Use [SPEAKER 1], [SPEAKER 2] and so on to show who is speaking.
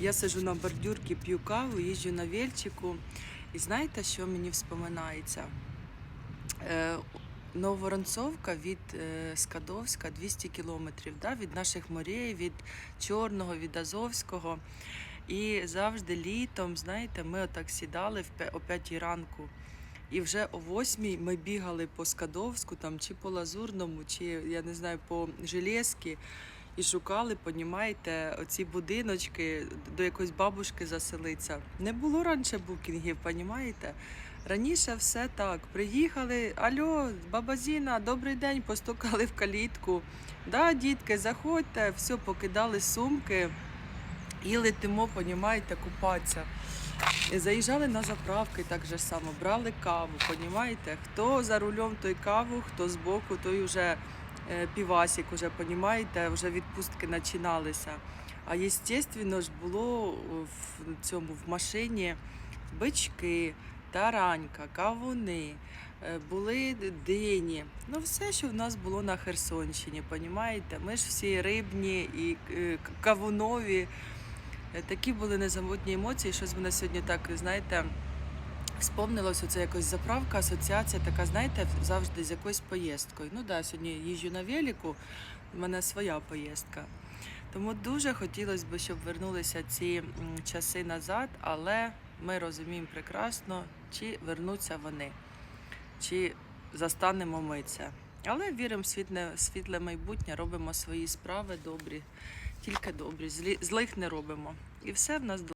[SPEAKER 1] Я сижу на бордюрці, п'ю каву, їжджу на вельчику. І знаєте, що мені вспоминається? Е, Нововоронцовка від е, Скадовська 200 кілометрів да, від наших морей, від Чорного, від Азовського. І завжди літом, знаєте, ми отак сідали о 5 ранку. І вже о 8 ми бігали по Скадовську там, чи по Лазурному, чи я не знаю, по Железки. І шукали, понімаєте, оці будиночки до якоїсь бабушки заселиться. Не було раніше букінгів, понімаєте? Раніше все так. Приїхали, альо, баба Зіна, добрий день, постукали в калітку. Да, дітки, заходьте, все, покидали сумки і летимо, понімаєте, купатися. Заїжджали на заправки так же само, брали каву, понімаєте? Хто за рулем, той каву, хто збоку, той вже е, півасик, уже, понімаєте, вже відпустки починалися. А естественно ж було в цьому в машині бички, таранька, кавуни, е, були дині. Ну, все, що в нас було на Херсонщині, понімаєте? Ми ж всі рибні і е, кавунові. Такі були незабутні емоції. Щось мене сьогодні так, знаєте, Вспомнилось оце якось заправка, асоціація така, знаєте, завжди з якоюсь поїздкою. Ну да, сьогодні їжджу на велику, в мене своя поїздка. Тому дуже хотілося б, щоб вернулися ці часи назад, але ми розуміємо прекрасно, чи вернуться вони, чи застанемо ми це. Але віримо в світле, світле майбутнє, робимо свої справи добрі, тільки добрі, злих не робимо. І все в нас добре.